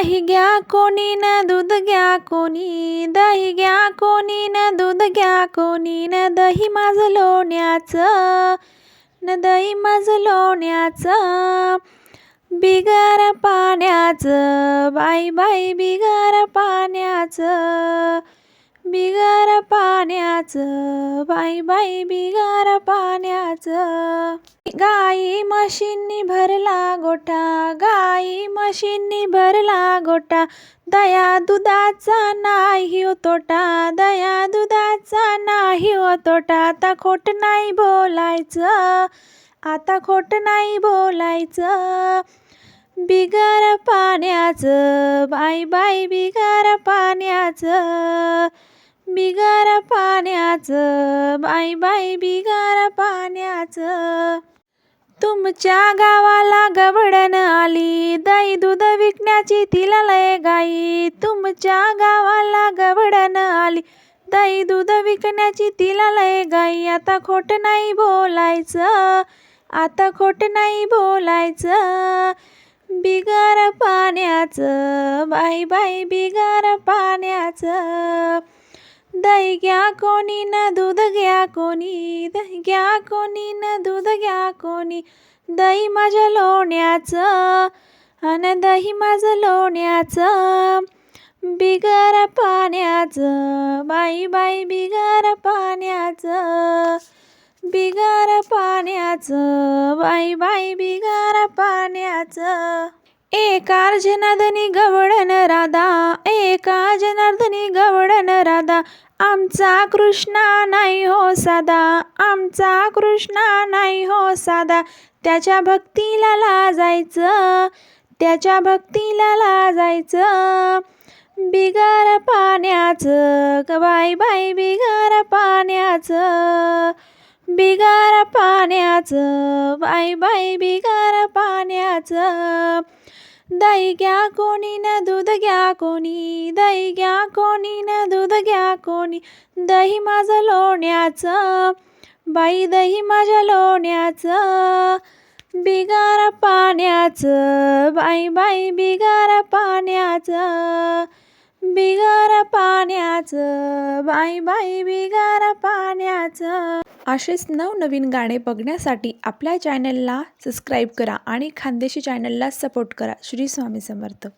दही घ्या कोणी न दूध घ्या कोणी दही घ्या कोणी न दूध घ्या कोणी न दही माझं लोण्याचं न दही माझं लोण्याचं बिगार पाण्याचं बाई बाई बिगार पाण्याचं बिगार पाण्याचं बाई बाई बिगार पाण्याचं. गाई म्हशींनी भरला गोठा गाई म्हशींनी भरला गोठा. दया दुधाचा नाही हो तोटा दया दुधाचा नाही हो तोटा. आता खोट नाही बोलायचं आता खोट नाही बोलायचं. बिगार पाण्याचं बाई बाई बिगार पाण्याचं. बिगार पाण्याचं बाई बाई बिगार पाण्याचं. तुमच्या गावाला गवडण आली दही दूध विकण्याची तिला लय गाई तुमच्या गावाला गवडण आली दही दूध विकण्याची तिला लय गाई आता खोट नाही बोलायचं आता खोट नाही बोलायचं. बिगार पाण्याचं बाई बाई बिगार पाण्याचं. दही घ्या कोणी न दूध घ्या कोणी दही घ्या कोणी न दूध घ्या कोणी दही माझ्या लोण्याचं अन दही माझं लोण्याचं बिगार पाण्याचं बाई बाई बिगार पाण्याचं बिगार पाण्याचं बाई बाई बिगार पाण्याचं एका जनार्दनी गवडन राधा. एका जनार्दनी गवडन राधा. आमचा कृष्णा नाही हो साधा. आमचा कृष्णा नाही हो साधा. त्याच्या भक्तीला लाजायचं. त्याच्या भक्तीला लाजायचं. बिगार पाण्याचं. ग बाई बाई बिगार पाण्याचं. बिगार पाण्याचं. बाई बाई बिगार पाण्याचं. दही घ्या कोणी न दूध घ्या कोणी दही घ्या कोणी न दूध घ्या कोणी दही माझं लोण्याचं बाई दही माझ्या लोण्याचं बिगार पाण्याचं बाई बाई बिगार पाण्याचं. बिगार पाण्याचं बाई बाई बिगार पाण्याचं. असेच नवनवीन गाणे बघण्यासाठी आपल्या चॅनलला सबस्क्राईब करा आणि खानदेशी चॅनलला सपोर्ट करा. श्री स्वामी समर्थ.